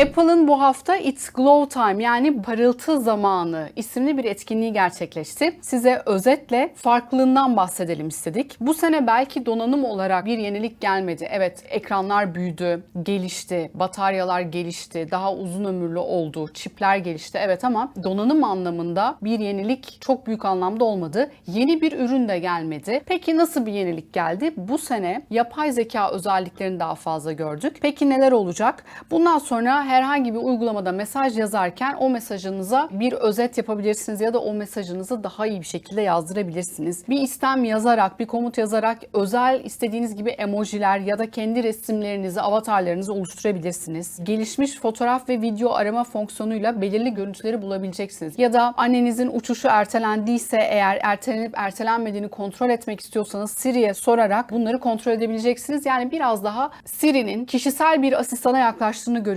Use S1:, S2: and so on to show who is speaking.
S1: Apple'ın bu hafta It's Glow Time yani parıltı zamanı isimli bir etkinliği gerçekleşti. Size özetle farklılığından bahsedelim istedik. Bu sene belki donanım olarak bir yenilik gelmedi. Evet ekranlar büyüdü, gelişti, bataryalar gelişti, daha uzun ömürlü oldu, çipler gelişti. Evet ama donanım anlamında bir yenilik çok büyük anlamda olmadı. Yeni bir ürün de gelmedi. Peki nasıl bir yenilik geldi? Bu sene yapay zeka özelliklerini daha fazla gördük. Peki neler olacak? Bundan sonra herhangi bir uygulamada mesaj yazarken o mesajınıza bir özet yapabilirsiniz ya da o mesajınızı daha iyi bir şekilde yazdırabilirsiniz. Bir istem yazarak, bir komut yazarak özel istediğiniz gibi emojiler ya da kendi resimlerinizi, avatarlarınızı oluşturabilirsiniz. Gelişmiş fotoğraf ve video arama fonksiyonuyla belirli görüntüleri bulabileceksiniz. Ya da annenizin uçuşu ertelendiyse eğer ertelenip ertelenmediğini kontrol etmek istiyorsanız Siri'ye sorarak bunları kontrol edebileceksiniz. Yani biraz daha Siri'nin kişisel bir asistana yaklaştığını görüyoruz.